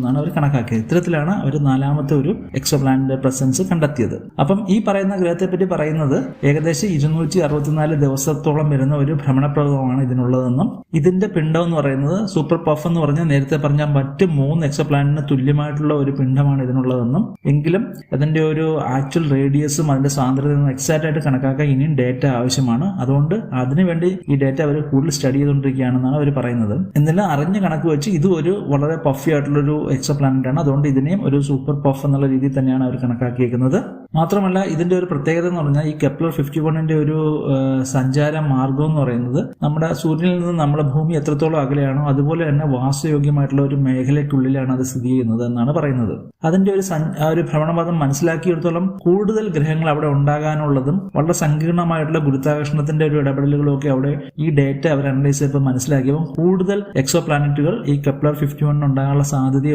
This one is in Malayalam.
എന്നാണ് അവർ കണക്കാക്കിയത്. ഇത്തരത്തിലാണ് അവർ നാലാമത്തെ ഒരു എക്സോ പ്ലാനറ്റിന്റെ പ്രസൻസ് കണ്ടെത്തിയത്. അപ്പം ഈ പറയുന്ന ഗ്രഹത്തെ പറ്റി പറയുന്നത് ഏകദേശം ഇരുന്നൂറ്റി അറുപത്തിനാല് ദിവസത്തോളം വരുന്ന ഒരു ഭ്രമണപ്രദമാണ് ഇതിനുള്ളതെന്നും ഇതിന്റെ പിണ്ഡം എന്ന് പറയുന്നത് സൂപ്പർ പഫ് എന്ന് പറഞ്ഞാൽ നേരത്തെ പറഞ്ഞ മറ്റ് മൂന്ന് എക്സോ പ്ലാനറ്റിന് തുല്യമായിട്ടുള്ള ഒരു പിണ്ഡമാണ് ഇതിനുള്ളതെന്നും എങ്കിലും അതിന്റെ ഒരു ആക്ച്വൽ റേഡിയസും അതിന്റെ സാന്ദ്രതയും എക്സാക്റ്റ് ആയിട്ട് കണക്കാക്കാൻ ഇനിയും ഡേറ്റ ആവശ്യമാണ്. അതുകൊണ്ട് അതിനുവേണ്ടി ഈ ഡേറ്റ അവർ കൂടുതൽ സ്റ്റഡി ചെയ്തുകൊണ്ടിരിക്കുകയാണെന്നാണ് അവർ പറയുന്നത്. എന്നാലും അറിഞ്ഞ കണക്ക് വെച്ച് ഇത് ഒരു വളരെ പഫി ആയിട്ടുള്ളൊരു എക്സോ പ്ലാനറ്റ് ആണ്. അതുകൊണ്ട് ഇതിനെയും ഒരു സൂപ്പർ പഫ് എന്നുള്ള രീതിയിൽ തന്നെയാണ് അവർ കണക്കാക്കിയിരിക്കുന്നത് മാത്രമല്ല ഇതിന്റെ ഒരു പ്രത്യേകത എന്ന് പറഞ്ഞാൽ ഈ കെപ്ലർ ഫിഫ്റ്റി വണ്ണിന്റെ ഒരു സഞ്ചാര മാർഗം എന്ന് പറയുന്നത് നമ്മുടെ സൂര്യനിൽ നിന്ന് നമ്മുടെ ഭൂമി എത്രത്തോളം അകലെയാണോ അതുപോലെ തന്നെ വാസയോഗ്യമായിട്ടുള്ള ഒരു മേഖലയ്ക്കുള്ളിലാണ് അത് സ്ഥിതി ചെയ്യുന്നത് എന്നാണ് പറയുന്നത്. അതിന്റെ ഒരു ഒരു ഭ്രമണപഥം മനസ്സിലാക്കിയിടത്തോളം കൂടുതൽ ഗ്രഹങ്ങൾ അവിടെ ഉണ്ടാകാനുള്ളതും വളരെ സങ്കീർണമായിട്ടുള്ള ഗുരുത്വാകർഷണത്തിന്റെ ഒരു ഇടപെടലുകളും ഒക്കെ അവിടെ ഈ ഡേറ്റ അവർ അനലൈസ് ചെയ്തപ്പോൾ മനസ്സിലാക്കിയപ്പോൾ കൂടുതൽ എക്സോ പ്ലാനറ്റുകൾ ഈ കെപ്ലർ ഫിഫ്റ്റി വണ്ണിന് ഉണ്ടാകാനുള്ള സാധ്യത